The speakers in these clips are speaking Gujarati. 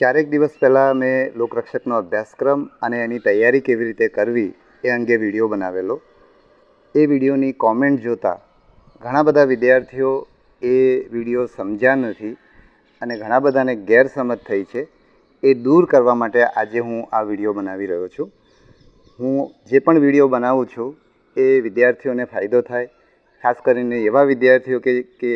ચારેક દિવસ પહેલાં મેં લોકરક્ષકનો અભ્યાસક્રમ અને એની તૈયારી કેવી રીતે કરવી એ અંગે વીડિયો બનાવેલો. એ વિડીયોની કોમેન્ટ જોતાં ઘણા બધા વિદ્યાર્થીઓ એ વીડિયો સમજ્યા નથી અને ઘણા બધાને ગેરસમજ થઈ છે. એ દૂર કરવા માટે આજે હું આ વીડિયો બનાવી રહ્યો છું. હું જે પણ વીડિયો બનાવું છું એ વિદ્યાર્થીઓને ફાયદો થાય. ખાસ કરીને એવા વિદ્યાર્થીઓ કે કે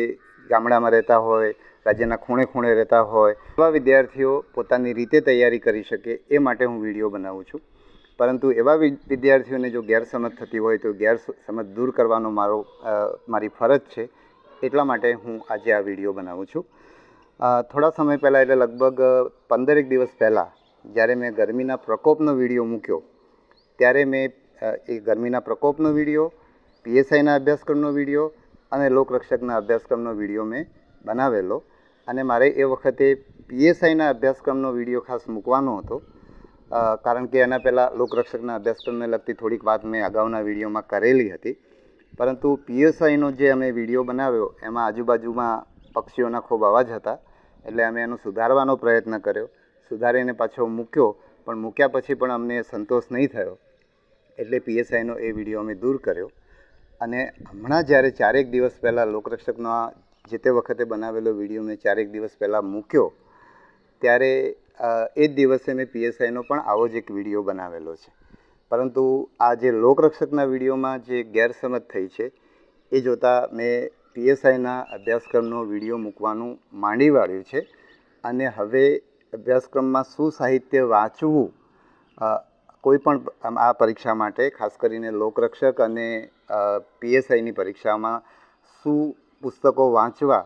ગામડામાં રહેતા હોય રાજ્યના ખૂણે ખૂણે રહેતા હોય, એવા વિદ્યાર્થીઓ પોતાની રીતે તૈયારી કરી શકે એ માટે હું વીડિયો બનાવું છું. પરંતુ એવા વિદ્યાર્થીઓને જો ગેરસમજ થતી હોય તો ગેરસમજ દૂર કરવાનો મારો મારી ફરજ છે, એટલા માટે હું આજે આ વીડિયો બનાવું છું. થોડા સમય પહેલાં એટલે લગભગ પંદરેક દિવસ પહેલાં જ્યારે મેં ગરમીના પ્રકોપનો વીડિયો મૂક્યો, ત્યારે મેં એ ગરમીના પ્રકોપનો વીડિયો પીએસઆઈના અભ્યાસક્રમનો વીડિયો અને લોકરક્ષકના અભ્યાસક્રમનો વીડિયો મેં બનાવેલો. અને મારે એ વખતે પીએસઆઈના અભ્યાસક્રમનો વીડિયો ખાસ મૂકવાનો હતો. કારણ કે એના પહેલાં લોકરક્ષકના અભ્યાસક્રમને લગતી થોડીક વાત મેં અગાઉના વિડીયોમાં કરેલી હતી. પરંતુ પીએસઆઈનો જે અમે વીડિયો બનાવ્યો, એમાં આજુબાજુમાં પક્ષીઓના ખૂબ અવાજ હતા. એટલે અમે એનો સુધારવાનો પ્રયત્ન કર્યો. સુધારીને પાછો મૂક્યો, પણ મૂક્યા પછી પણ અમને સંતોષ નહીં થયો. એટલે પીએસઆઈનો એ વીડિયો અમે દૂર કર્યો. અને હમણાં જ્યારે ચારેક દિવસ પહેલાં લોકરક્ષકનો જે તે વખતે બનાવેલો વીડિયો મેં ચારેક દિવસ પહેલાં મૂક્યો, ત્યારે એ જ દિવસે મેં પીએસઆઈનો પણ આવો જ એક વીડિયો બનાવેલો છે. પરંતુ આ જે લોકરક્ષકના વિડીયોમાં જે ગેરસમજ થઈ છે, એ જોતાં મેં પીએસઆઈના અભ્યાસક્રમનો વીડિયો મૂકવાનું માંડી વાળ્યું છે અને હવે અભ્યાસક્રમમાં શું સાહિત્ય વાંચવું કોઈ પણ આ પરીક્ષા માટે, ખાસ કરીને લોકરક્ષક અને પીએસઆઈની પરીક્ષામાં શું પુસ્તકો વાંચવા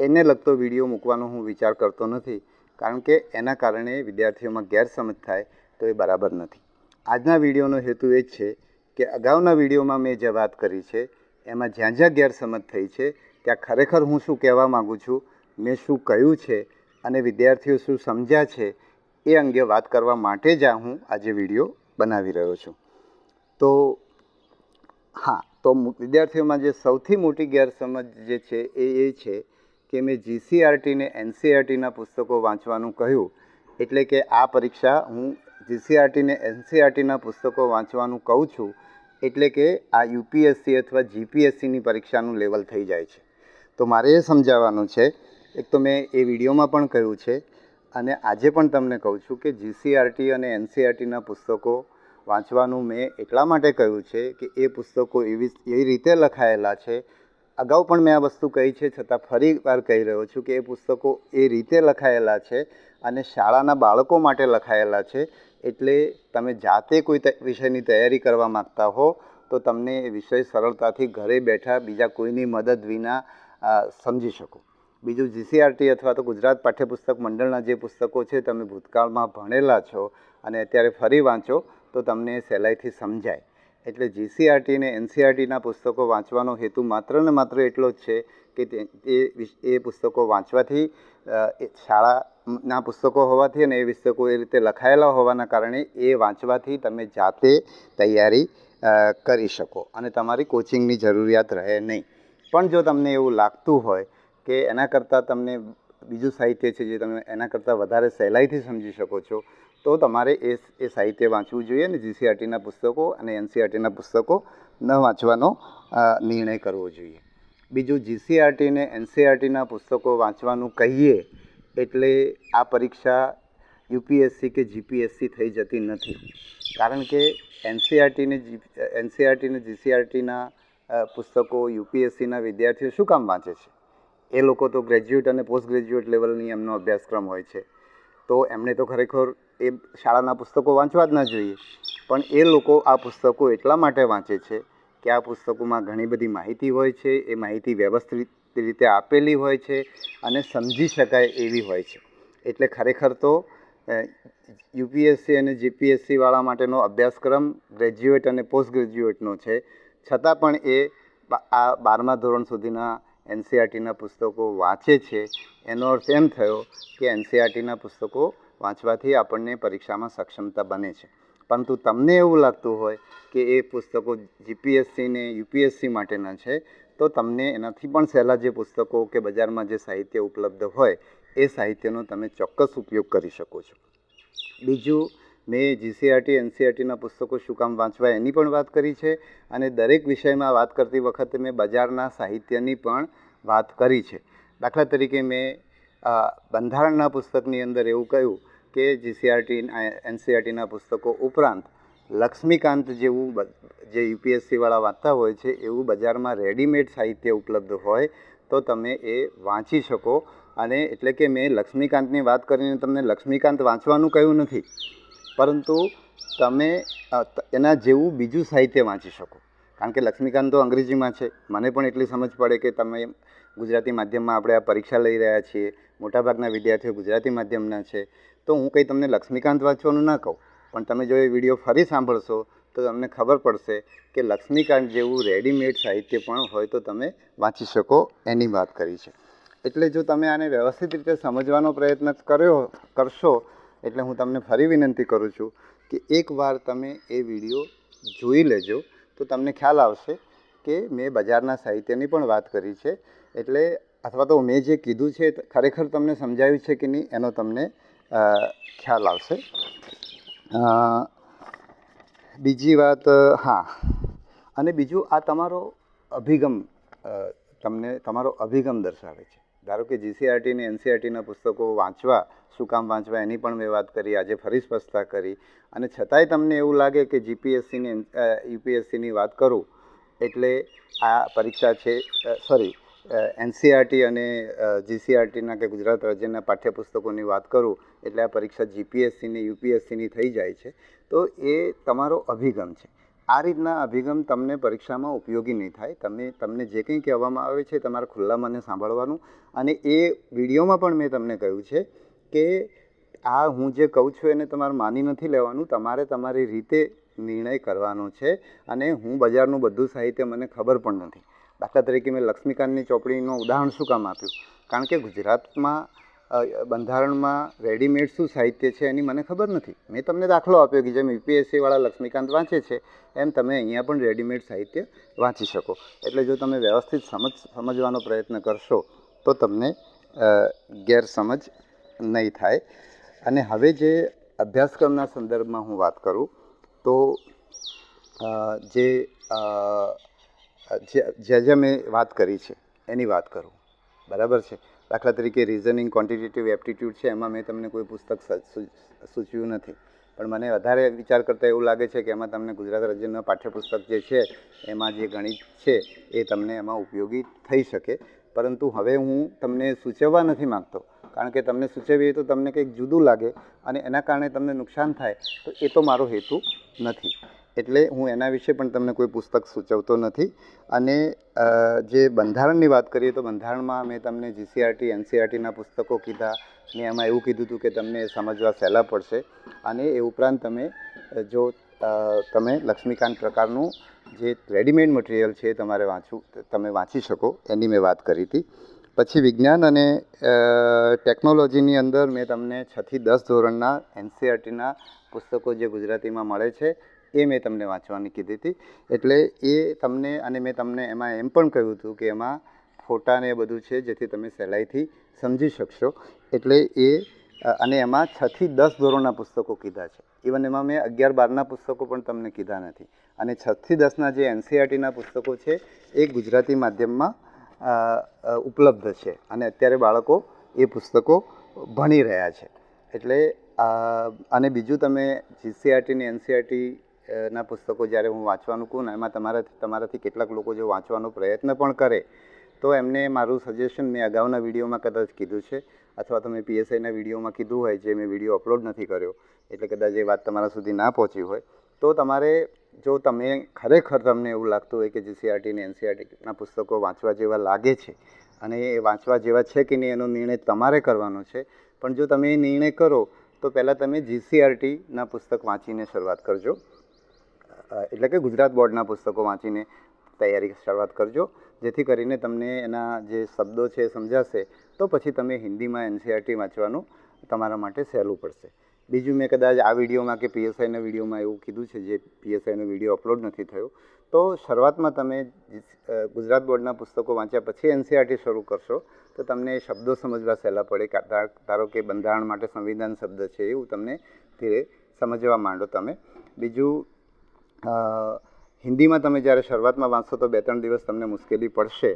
એને લગતો વીડિયો મૂકવાનો હું વિચાર કરતો નથી. કારણ કે એના કારણે વિદ્યાર્થીઓમાં ગેરસમજ થાય તો એ બરાબર નથી. આજના વિડીયોનો હેતુ એ જ છે કે અગાઉના વિડીયોમાં મેં જે વાત કરી છે, એમાં જ્યાં જ્યાં ગેરસમજ થઈ છે, ત્યાં ખરેખર હું શું કહેવા માગું છું, મેં શું કહ્યું છે અને વિદ્યાર્થીઓ શું સમજ્યા છે, એ અંગે વાત કરવા માટે જ આ હું આજે વીડિયો બનાવી રહ્યો છું. તો હા તો વિદ્યાર્થીઓમાં જે સૌથી મોટી ગેરસમજ જે છે એ એ છે કે મેં જીસીઆરટીને એનસીઆરટીના પુસ્તકો વાંચવાનું કહ્યું. એટલે કે આ પરીક્ષા હું જીસીઆરટીને એનસીઆરટીના પુસ્તકો વાંચવાનું કહું છું, એટલે કે આ યુપીએસસી અથવા જીપીએસસીની પરીક્ષાનું લેવલ થઈ જાય છે. તો મારે એ સમજાવવાનું છે. એક તો મેં એ વિડીયોમાં પણ કહ્યું છે અને આજે પણ તમને કહું છું કે જીસીઆરટી અને એનસીઆરટીના પુસ્તકો વાંચવાનું મેં એટલા માટે કહ્યું છે કે એ પુસ્તકો એવી એ રીતે લખાયેલા છે. અગાઉ પણ મેં આ વસ્તુ કહી છે, છતાં ફરી વાર કહી રહ્યો છું કે એ પુસ્તકો એ રીતે લખાયેલા છે અને શાળાના બાળકો માટે લખાયેલા છે. એટલે તમે જાતે કોઈ વિષયની તૈયારી કરવા માગતા હો, તો તમને એ વિષય સરળતાથી ઘરે બેઠા બીજા કોઈની મદદ વિના સમજી શકો. બીજું જીસીઆરટી અથવા તો ગુજરાત પાઠ્યપુસ્તક મંડળના જે પુસ્તકો છે, તમે ભૂતકાળમાં ભણેલા છો અને અત્યારે ફરી વાંચો તો તમને સહેલાઈથી સમજાય. એટલે જીસીઆરટી અને એનસીઆરટીના પુસ્તકો વાંચવાનો હેતુ માત્ર ને માત્ર એટલો જ છે કે એ એ પુસ્તકો વાંચવાથી શાળાના પુસ્તકો હોવાથી અને એ પુસ્તકો એ રીતે લખાયેલા હોવાના કારણે એ વાંચવાથી તમે જાતે તૈયારી કરી શકો અને તમારી કોચિંગની જરૂરિયાત રહે નહીં. પણ જો તમને એવું લાગતું હોય કે એના કરતાં તમને બીજું સાહિત્ય છે જે તમે એના કરતાં વધારે સહેલાઈથી સમજી શકો છો તો તમારે એ એ સાહિત્ય વાંચવું જોઈએ અને જીસીઆરટીના પુસ્તકો અને એનસીઆરટીના પુસ્તકો ન વાંચવાનો નિર્ણય કરવો જોઈએ. બીજું જીસીઆરટીને એનસીઆરટીના પુસ્તકો વાંચવાનું કહીએ એટલે આ પરીક્ષા યુપીએસસી કે જીપીએસસી થઈ જતી નથી. કારણ કે એનસીઆરટીને જી એનસીઆરટીને જીસીઆરટીના પુસ્તકો યુપીએસસીના વિદ્યાર્થીઓ શું કામ વાંચે છે? એ લોકો તો ગ્રેજ્યુએટ અને પોસ્ટ ગ્રેજ્યુએટ લેવલની એમનો અભ્યાસક્રમ હોય છે. તો એમણે તો ખરેખર એ શાળાના પુસ્તકો વાંચવા જ ન જોઈએ. પણ એ લોકો આ પુસ્તકો એટલા માટે વાંચે છે કે આ પુસ્તકોમાં ઘણી બધી માહિતી હોય છે, એ માહિતી વ્યવસ્થિત રીતે આપેલી હોય છે અને સમજી શકાય એવી હોય છે. એટલે ખરેખર તો યુપીએસસી અને જીપીએસસીવાળા માટેનો અભ્યાસક્રમ ગ્રેજ્યુએટ અને પોસ્ટ ગ્રેજ્યુએટનો છે. છતાં પણ એ આ બારમા ધોરણ સુધીના એનસીઆરટીના પુસ્તકો વાંચે છે. એનો અર્થ એમ થયો કે એનસીઆરટીના પુસ્તકો વાંચવાથી આપણને પરીક્ષામાં સક્ષમતા બને છે. પરંતુ તમને એવું લાગતું હોય કે એ પુસ્તકો જીપીએસસી ને યુપીએસસી માટેના છે, તો તમને એનાથી પણ સહેલા જે પુસ્તકો કે બજારમાં જે સાહિત્ય ઉપલબ્ધ હોય, એ સાહિત્યનો તમે ચોક્કસ ઉપયોગ કરી શકો છો. બીજું મેં જીસીઆરટી એનસીઆરટીના પુસ્તકો શું કામ વાંચવા એની પણ વાત કરી છે અને દરેક વિષયમાં વાત કરતી વખતે મેં બજારના સાહિત્યની પણ વાત કરી છે. દાખલા તરીકે મેં બંધારણના પુસ્તકની અંદર એવું કહ્યું કે જીસીઆરટી એનસીઆરટીના પુસ્તકો ઉપરાંત લક્ષ્મીકાંત જેવું જે યુપીએસસીવાળા વાંચતા હોય છે એવું બજારમાં રેડીમેડ સાહિત્ય ઉપલબ્ધ હોય તો તમે એ વાંચી શકો. અને એટલે કે મેં લક્ષ્મીકાંતની વાત કરીને તમને લક્ષ્મીકાંત વાંચવાનું કહ્યું નથી. પરંતુ તમે એના જેવું બીજું સાહિત્ય વાંચી શકો. કારણ કે લક્ષ્મીકાંત તો અંગ્રેજીમાં છે. મને પણ એટલી સમજ પડે કે તમે ગુજરાતી માધ્યમમાં આપણે આ પરીક્ષા લઈ રહ્યા છીએ. મોટાભાગના વિદ્યાર્થીઓ ગુજરાતી માધ્યમના છે. તો હું કંઈ તમને લક્ષ્મીકાંત વાંચવાનું ના કહું, પણ તમે જો એ વીડિયો ફરી સાંભળશો, તો તમને ખબર પડશે કે લક્ષ્મીકાંત જેવું રેડીમેડ સાહિત્ય પણ હોય તો તમે વાંચી શકો એની વાત કરી છે. એટલે જો તમે આને વ્યવસ્થિત રીતે સમજવાનો પ્રયત્ન કર્યો, કરશો એટલે હું તમને ફરી વિનંતી કરું છું કે એકવાર તમે એ વીડિયો જોઈ લેજો. તો તમને ખ્યાલ આવશે કે મેં બજારના સાહિત્યની પણ વાત કરી છે. એટલે અથવા તો મેં જે કીધું છે ખરેખર તમને સમજાયું છે કે નહીં એનો તમને ખ્યાલ આવશે. બીજી વાત, હા. અને બીજું આ તમારો અભિગમ તમને તમારો અભિગમ દર્શાવે છે. ધારો કે જીસીઆરટી ને એનસીઆરટીના પુસ્તકો વાંચવા, શું કામ વાંચવા, એની પણ મેં વાત કરી, આજે ફરી સ્પષ્ટતા કરી. અને છતાંય તમને એવું લાગે કે જીપીએસસીની યુપીએસસીની વાત કરું, એટલે આ પરીક્ષા છે સોરી એનસીઆરટી અને જીસીઆરટીના કે ગુજરાત રાજ્યના પાઠ્યપુસ્તકોની વાત કરું, એટલે આ પરીક્ષા જીપીએસસીની યુપીએસસીની થઈ જાય છે. તો એ તમારો અભિગમ છે. આ રીતના અભિગમ તમને પરીક્ષામાં ઉપયોગી નહીં થાય. તમે, તમને જે કંઈ કહેવામાં આવે છે તમારે ખુલ્લા મને સાંભળવાનું. અને એ વિડીયોમાં પણ મેં તમને કહ્યું છે કે આ હું જે કહું છું એને તમારે માની નથી લેવાનું. તમારે તમારી રીતે નિર્ણય કરવાનો છે અને હું બજારનું બધું સાહિત્ય મને ખબર પણ નથી. દાખલા તરીકે મેં લક્ષ્મીકાંતની ચોપડીનું ઉદાહરણ શું કામ આપ્યું? કારણ કે ગુજરાતમાં બંધારણમાં રેડીમેડ શું સાહિત્ય છે એની મને ખબર નથી. મેં તમને દાખલો આપ્યો કે જેમ યુપીએસસીવાળા લક્ષ્મીકાંત વાંચે છે, એમ તમે અહીંયા પણ રેડીમેડ સાહિત્ય વાંચી શકો. એટલે જો તમે વ્યવસ્થિત સમજ, સમજવાનો પ્રયત્ન કરશો, તો તમને ગેરસમજ નહીં થાય. અને હવે જે અભ્યાસક્રમના સંદર્ભમાં હું વાત કરું, તો જે જે જે મેં વાત કરી છે, એની વાત કરું. બરાબર છે? દાખલા તરીકે રિઝનિંગ ક્વોન્ટિટેટિવ એપ્ટિટ્યૂડ છે, એમાં મેં તમને કોઈ પુસ્તક સૂચવ્યું નથી. પણ મને વધારે વિચાર કરતાં એવું લાગે છે કે એમાં તમને ગુજરાત રાજ્યના પાઠ્યપુસ્તક જે છે, એમાં જે ગણિત છે, એ તમને એમાં ઉપયોગી થઈ શકે. પરંતુ હવે હું તમને સૂચવવા નથી માગતો. કારણ કે તમને સૂચવીએ તો તમને કંઈક જુદું લાગે અને એના કારણે તમને નુકસાન થાય, તો એ તો મારો હેતુ નથી. એટલે હું એના વિશે પણ તમને કોઈ પુસ્તક સૂચવતો નથી. અને જે બંધારણની વાત કરીએ તો બંધારણમાં મેં તમને જીસીઆરટી એનસીઆરટીના પુસ્તકો કીધા. મેં એમાં એવું કીધું હતું કે તમને સમજવા સહેલા પડશે. અને એ ઉપરાંત તમે જો તમે લક્ષ્મીકાંત પ્રકારનું જે રેડીમેડ મટીરિયલ છે તમારે વાંચવું, તમે વાંચી શકો, એની મેં વાત કરી હતી. પછી વિજ્ઞાન અને ટેકનોલોજીની અંદર મેં તમને છથી દસ ધોરણના એનસીઆરટીના પુસ્તકો જે ગુજરાતીમાં મળે છે એ મેં તમને વાંચવાની કીધી હતી. એટલે એ તમને અને મેં તમને એમાં એમ પણ કહ્યું હતું કે એમાં ફોટા ને એ બધું છે જેથી તમે સહેલાઈથી સમજી શકશો. એટલે એ, અને એમાં છથી દસ ધોરણના પુસ્તકો કીધા છે. ઇવન એમાં મેં અગિયાર બારના પુસ્તકો પણ તમને કીધા નથી. અને છથી દસના જે એનસીઆરટીના પુસ્તકો છે એ ગુજરાતી માધ્યમમાં ઉપલબ્ધ છે. અને અત્યારે બાળકો એ પુસ્તકો ભણી રહ્યા છે. એટલે અને બીજું તમે જીસીઆરટી ને એનસીઆરટી ના, પુસ્તકો જ્યારે હું વાંચવાનું કહું ને, એમાં તમારાથી તમારાથી કેટલાક લોકો જો વાંચવાનો પ્રયત્ન પણ કરે, તો એમને મારું સજેશન મેં અગાઉના વિડીયોમાં કદાચ કીધું છે, અથવા તો મેં પીએસઆઈના વિડીયોમાં કીધું હોય જે મેં વીડિયો અપલોડ નથી કર્યો, એટલે કદાચ એ વાત તમારા સુધી ના પહોંચી હોય, તો તમારે, જો તમે ખરેખર તમને એવું લાગતું હોય કે જીસીઆરટી ને એનસીઆરટીના પુસ્તકો વાંચવા જેવા લાગે છે, અને એ વાંચવા જેવા છે કે નહીં એનો નિર્ણય તમારે કરવાનો છે, પણ જો તમે એ નિર્ણય કરો, તો પહેલાં તમે જીસીઆરટીના પુસ્તક વાંચીને શરૂઆત કરજો. એટલે કે ગુજરાત બોર્ડના પુસ્તકો વાંચીને તૈયારી શરૂઆત કરજો. જેથી કરીને તમને એના જે શબ્દો છે એ સમજાશે, તો પછી તમે હિન્દીમાં એનસીઆરટી વાંચવાનું તમારા માટે સહેલું પડશે. બીજું મેં કદાચ આ વિડીયોમાં કે પીએસઆઈના વિડીયોમાં એવું કીધું છે, જે પીએસઆઈનો વીડિયો અપલોડ નથી થયો, તો શરૂઆતમાં તમે ગુજરાત બોર્ડના પુસ્તકો વાંચ્યા પછી એનસીઆરટી શરૂ કરશો, તો તમને શબ્દો સમજવા સહેલા પડે. ધારો કે બંધારણ માટે સંવિધાન શબ્દ છે એવું તમને ધીરે સમજવા માંડો તમે. બીજું હિન્દીમાં તમે જ્યારે શરૂઆતમાં વાંચશો તો બે ત્રણ દિવસ તમને મુશ્કેલી પડશે.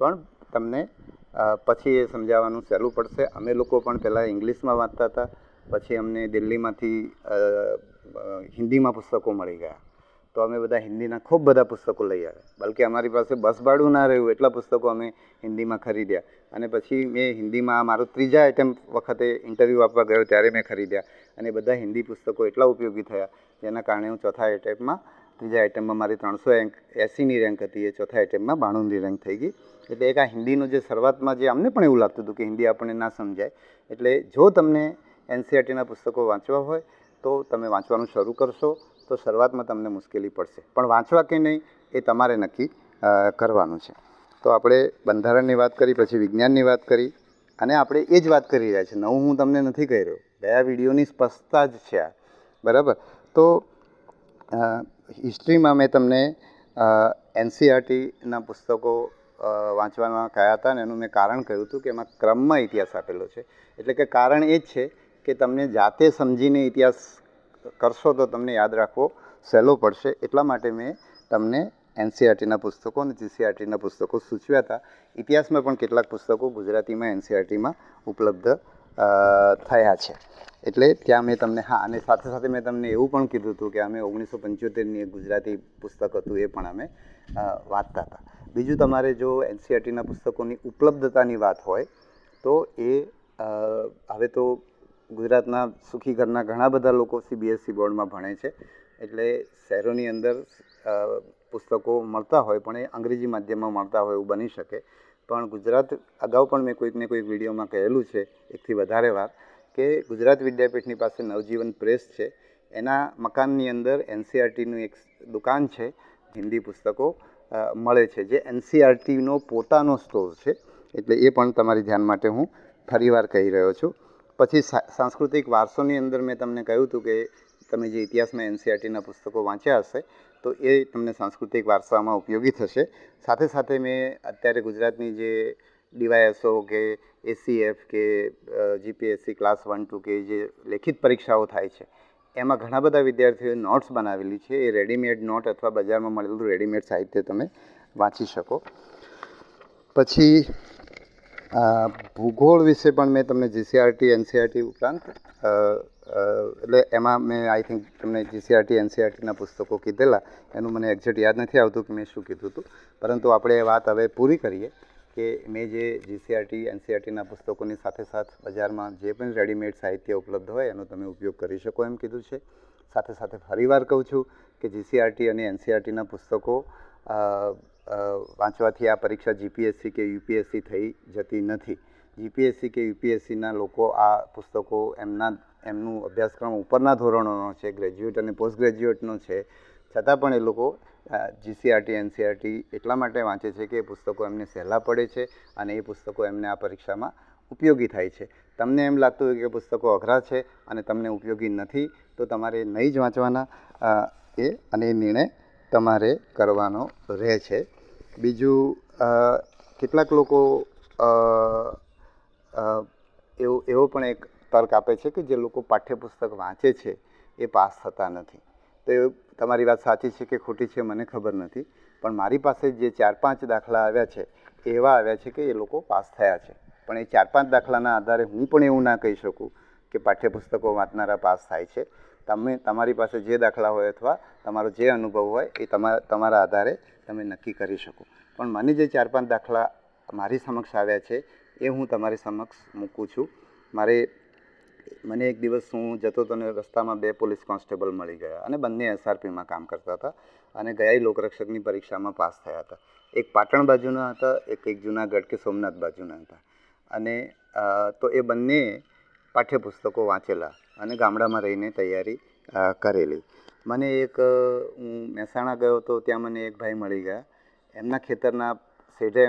પણ તમને પછી એ સમજાવવાનું સહેલું પડશે. અમે લોકો પણ પહેલાં ઇંગ્લિશમાં વાંચતા હતા. પછી અમને દિલ્હીમાંથી હિન્દીમાં પુસ્તકો મળી ગયા. તો અમે બધા હિન્દીના ખૂબ બધા પુસ્તકો લઈ આવ્યા. બલકે અમારી પાસે બસ ભાડું ના રહ્યું એટલા પુસ્તકો અમે હિન્દીમાં ખરીદ્યા. અને પછી મેં હિન્દીમાં મારો ત્રીજા આઈટમ વખતે ઇન્ટરવ્યૂ આપવા ગયો ત્યારે મેં ખરીદ્યા. અને બધા હિન્દી પુસ્તકો એટલા ઉપયોગી થયા. જેના કારણે હું ચોથા આઈટમમાં ત્રીજા આઈટમમાં મારી ત્રણસો એંક એંસીની રેન્ક હતી. એ ચોથા આઈટમમાં બાણુંની રેન્ક થઈ ગઈ. એટલે એક આ હિન્દીનું જે શરૂઆતમાં જે અમને પણ એવું લાગતું હતું કે હિન્દી આપણને ના સમજાય. એટલે જો તમને એનસીઆરટીના પુસ્તકો વાંચવા હોય, તો તમે વાંચવાનું શરૂ કરશો. તો શરૂઆતમાં તમને મુશ્કેલી પડશે. પણ વાંચવા કે નહીં, એ તમારે નક્કી કરવાનું છે. તો આપણે બંધારણની વાત કરી, પછી વિજ્ઞાનની વાત કરી, અને આપણે એ જ વાત કરી રહ્યા છીએ. નવું હું તમને નથી કહી રહ્યો. ગયા વિડીયોની સ્પષ્ટતા જ છે આ. બરાબર? તો હિસ્ટ્રીમાં મેં તમને એનસીઆરટીના પુસ્તકો વાંચવામાં કયા હતા અને એનું મેં કારણ કહ્યું હતું કે એમાં ક્રમમાં ઇતિહાસ આપેલો છે. એટલે કે કારણ એ જ છે કે તમને જાતે સમજીને ઇતિહાસ કરશો તો તમને યાદ રાખવો, સહેલો પડશે. એટલા માટે મેં તમને એનસીઆરટીના પુસ્તકો અને જીસીઆરટીના પુસ્તકો સૂચવ્યા હતા. ઇતિહાસમાં પણ કેટલાક પુસ્તકો ગુજરાતીમાં એનસીઆરટીમાં ઉપલબ્ધ થયા છે. એટલે ત્યાં મેં તમને, હા, અને સાથે સાથે મેં તમને એવું પણ કીધું હતું કે અમે ઓગણીસો પંચોતેરની એક ગુજરાતી પુસ્તક હતું એ પણ અમે વાંચતા હતા. બીજું તમારે જો એનસીઆરટીના પુસ્તકોની ઉપલબ્ધતાની વાત હોય, તો એ હવે તો ગુજરાતના સુખી ઘરના ઘણા બધા લોકો સીબીએસસી બોર્ડમાં ભણે છે. એટલે શહેરોની અંદર પુસ્તકો મળતા હોય પણ એ અંગ્રેજી માધ્યમમાં મળતા હોય એવું બની શકે. પણ ગુજરાત, અગાઉ પણ મેં કોઈકને કોઈક વિડીયોમાં કહેલું છે, એકથી વધારે વાર, કે ગુજરાત વિદ્યાપીઠની પાસે નવજીવન પ્રેસ છે. એના મકાનની અંદર એનસીઆરટીનું એક દુકાન છે, હિન્દી પુસ્તકો મળે છે, જે એનસીઆરટીનો પોતાનો સ્ટોર છે. એટલે એ પણ તમારી ધ્યાન માટે હું ફરીવાર કહી રહ્યો છું. પછી સાંસ્કૃતિક વારસોની અંદર મેં તમને કહ્યું હતું કે તમે જે ઇતિહાસમાં એનસીઆરટીના પુસ્તકો વાંચ્યા હશે, તો એ તમને સાંસ્કૃતિક વારસામાં ઉપયોગી થશે. સાથે સાથે મેં અત્યારે ગુજરાતની જે ડીવાયએસઓ કે એસીએફ કે જીપીએસસી ક્લાસ વન ટુ કે જે લેખિત પરીક્ષાઓ થાય છે, એમાં ઘણા બધા વિદ્યાર્થીઓએ નોટ્સ બનાવેલી છે. એ રેડીમેડ નોટ અથવા બજારમાં મળેલું રેડીમેડ સાહિત્ય તમે વાંચી શકો. પછી ભૂગોળ વિશે પણ મેં તમને જીસીઆરટી એનસીઆરટી ઉપરાંત અ, અ, એટલે એમાં મેં આઈ થિંક તમને જીસીઆરટી એનસીઆરટીના પુસ્તકો કીધેલા. એનું મને એક્ઝેક્ટ યાદ નથી આવતું કે મેં શું કીધું હતું. પરંતુ આપણે વાત હવે પૂરી કરીએ કે મેં જે જીસીઆરટી એનસીઆરટીના પુસ્તકોની સાથે સાથ બજારમાં જે પણ રેડીમેડ સાહિત્ય ઉપલબ્ધ હોય એનો તમે ઉપયોગ કરી શકો એમ કીધું છે. સાથે સાથે ફરીવાર કહું છું કે જીસીઆરટી અને એનસીઆરટીના પુસ્તકો વાંચવાથી આ પરીક્ષા જીપીએસસી કે યુપીએસસી થઈ જતી નથી. જીપીએસસી કે યુપીએસસીના લોકો આ પુસ્તકો એમના, એમનું અભ્યાસક્રમ ઉપરના ધોરણોનો છે, ગ્રેજ્યુએટ અને પોસ્ટ ગ્રેજ્યુએટનો છે. છતાં પણ એ લોકો જીસીઆરટી એનસીઆરટી એટલા માટે વાંચે છે કે એ પુસ્તકો એમને સહેલા પડે છે અને એ પુસ્તકો એમને આ પરીક્ષામાં ઉપયોગી થાય છે. તમને એમ લાગતું હોય કે પુસ્તકો અઘરા છે અને તમને ઉપયોગી નથી, તો તમારે નહીં જ વાંચવાના એ અને એ નિર્ણય તમારે કરવાનો રહે છે. બીજું કેટલાક લોકો એવો એવો પણ એક તર્ક આપે છે કે જે લોકો પાઠ્યપુસ્તક વાંચે છે, એ પાસ થતા નથી. તો એ તમારી વાત સાચી છે કે ખોટી છે, મને ખબર નથી. પણ મારી પાસે જે ચાર પાંચ દાખલા આવ્યા છે, એવા આવ્યા છે કે એ લોકો પાસ થયા છે. પણ એ ચાર પાંચ દાખલાના આધારે હું પણ એવું ના કહી શકું કે પાઠ્યપુસ્તકો વાંચનારા પાસ થાય છે. તમે તમારી પાસે જે દાખલા હોય અથવા તમારો જે અનુભવ હોય એ તમારા તમારા આધારે તમે નક્કી કરી શકો. પણ મને જે ચાર પાંચ દાખલા મારી સમક્ષ આવ્યા છે એ હું તમારી સમક્ષ મૂકું છું. મારે મને એક દિવસ હું જતો હતો ને રસ્તામાં બે પોલીસ કોન્સ્ટેબલ મળી ગયા અને બંને એસઆરપીમાં કામ કરતા હતા અને ગયા લોકરક્ષકની પરીક્ષામાં પાસ થયા હતા. એક પાટણ બાજુના હતા, એક એક જૂનાગઢ કે સોમનાથ બાજુના હતા. અને તો એ બંને પાઠ્યપુસ્તકો વાંચેલા. અને ગામડામાં રહીને તૈયારી કરેલી. મને એક હું મહેસાણા ગયો હતો ત્યાં મને એક ભાઈ મળી ગયા. એમના ખેતરના સેઢે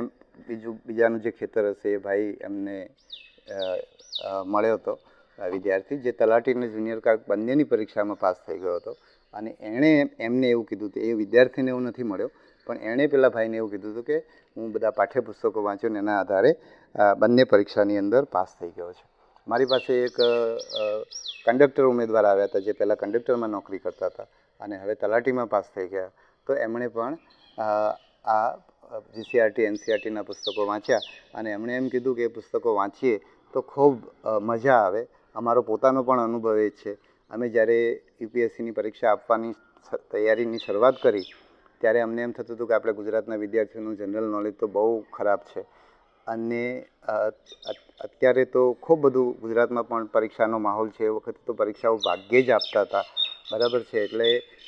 બીજું, બીજાનું જે ખેતર હશે એ ભાઈ એમને મળ્યો હતો વિદ્યાર્થી, જે તલાટી અને જુનિયર ક્લાર્ક બંનેની પરીક્ષામાં પાસ થઈ ગયો હતો. અને એણે એમને એવું કીધું હતું, એ વિદ્યાર્થીને એવું નથી મળ્યો, પણ એણે પેલા ભાઈને એવું કીધું હતું કે, હું બધા પાઠ્યપુસ્તકો વાંચ્યું ને એના આધારે બંને પરીક્ષાની અંદર પાસ થઈ ગયો છે. મારી પાસે એક કંડક્ટર ઉમેદવાર આવ્યા હતા, જે પહેલાં કંડક્ટરમાં નોકરી કરતા હતા અને હવે તલાટીમાં પાસ થઈ ગયા. તો એમણે પણ આ જીસીઆરટી એનસીઆરટીના પુસ્તકો વાંચ્યા અને એમણે એમ કીધું કે એ પુસ્તકો વાંચીએ તો ખૂબ મજા આવે. અમારો પોતાનો પણ અનુભવ એ છે. અમે જ્યારે યુપીએસસીની પરીક્ષા આપવાની તૈયારીની શરૂઆત કરી, ત્યારે અમને એમ થતું હતું કે આપણે ગુજરાતના વિદ્યાર્થીઓનું જનરલ નોલેજ તો બહુ ખરાબ છે. અને અત્યારે તો ખૂબ બધું ગુજરાતમાં પણ પરીક્ષાનો માહોલ છે. એ વખતે તો પરીક્ષાઓ ભાગ્યે જ આપતા હતા. બરાબર છે? એટલે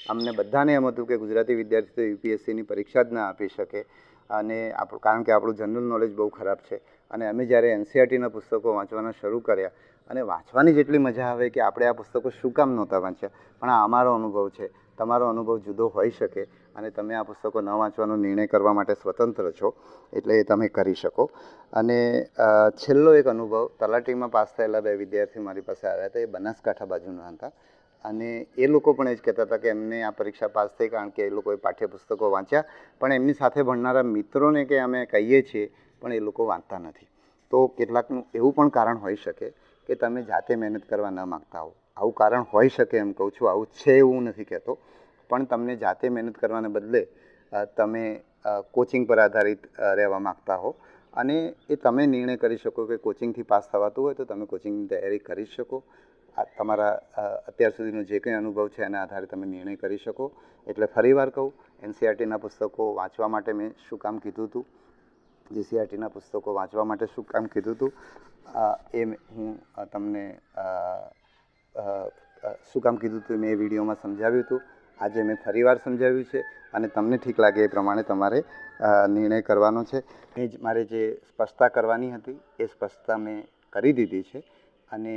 અમને બધાને એમ હતું કે ગુજરાતી વિદ્યાર્થી તો યુપીએસસીની પરીક્ષા જ ના આપી શકે. અને આપણું કારણ કે આપણું જનરલ નોલેજ બહુ ખરાબ છે. અને અમે જ્યારે એનસીઆરટીના પુસ્તકો વાંચવાના શરૂ કર્યા, અને વાંચવાની જેટલી મજા આવે કે આપણે આ પુસ્તકો શું કામ નહોતા વાંચ્યા? પણ આ અમારો અનુભવ છે. તમારો અનુભવ જુદો હોઈ શકે અને તમે આ પુસ્તકો ન વાંચવાનો નિર્ણય કરવા માટે સ્વતંત્ર છો, એટલે એ તમે કરી શકો. અને છેલ્લો એક અનુભવ, તલાટીમાં પાસ થયેલા બે વિદ્યાર્થીઓ મારી પાસે આવ્યા હતા, એ બનાસકાંઠા બાજુના હતા. અને એ લોકો પણ એ જ કહેતા હતા કે એમને આ પરીક્ષા પાસ થઈ કારણ કે એ લોકોએ પાઠ્યપુસ્તકો વાંચ્યા. પણ એમની સાથે ભણનારા મિત્રોને કે અમે કહીએ છીએ, પણ એ લોકો વાંચતા નથી. તો કેટલાકનું એવું પણ કારણ હોઈ શકે કે તમે જાતે મહેનત કરવા ન માગતા હો. આવું કારણ હોઈ શકે એમ કહું છું. આવું છે એવું નથી કહેતો. પણ તમને જાતે મહેનત કરવાને બદલે તમે કોચિંગ પર આધારિત રહેવા માગતા હો. અને એ તમે નિર્ણય કરી શકો કે કોચિંગથી પાસ થવાતું હોય તો તમે કોચિંગની તૈયારી કરી શકો. આ તમારા અત્યાર સુધીનો જે કંઈ અનુભવ છે એના આધારે તમે નિર્ણય કરી શકો. એટલે ફરીવાર કહું, એનસીઆરટીના પુસ્તકો વાંચવા માટે મેં શું કામ કીધું હતું? જીસીઆરટીના પુસ્તકો વાંચવા માટે શું કામ કીધું હતું? એ હું તમને શું કામ કીધું હતું મેં એ વિડીયોમાં સમજાવ્યું હતું આજે મેં ફરીવાર સમજાવ્યું છે અને તમને ઠીક લાગે એ પ્રમાણે તમારે નિર્ણય કરવાનો છે. એ જ મારે જે સ્પષ્ટતા કરવાની હતી એ સ્પષ્ટતા મેં કરી દીધી છે અને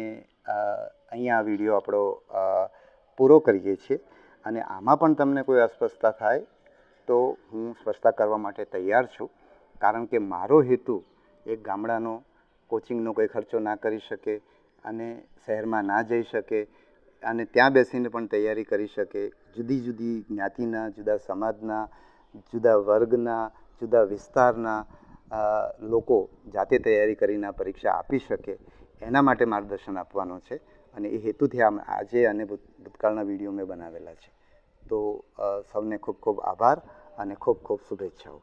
અહીંયા આ વીડિયો આપણો પૂરો કરીએ છીએ. અને આમાં પણ તમને કોઈ અસ્પષ્ટતા થાય તો હું સ્પષ્ટતા કરવા માટે તૈયાર છું. કારણ કે મારો હેતુ એક ગામડાનો કોચિંગનો કોઈ ખર્ચો ના કરી શકે અને શહેરમાં ના જઈ શકે અને ત્યાં બેસીને પણ તૈયારી કરી શકે. જુદી જુદી જ્ઞાતિના, જુદા સમાજના, જુદા વર્ગના, જુદા વિસ્તારના લોકો જાતે તૈયારી કરીને પરીક્ષા આપી શકે. એના માટે માર્ગદર્શન આપવાનો છે અને એ હેતુથી આજે અને ભૂતકાળના વીડિયો મેં બનાવેલા છે. તો સૌને ખૂબ ખૂબ આભાર અને ખૂબ ખૂબ શુભેચ્છાઓ.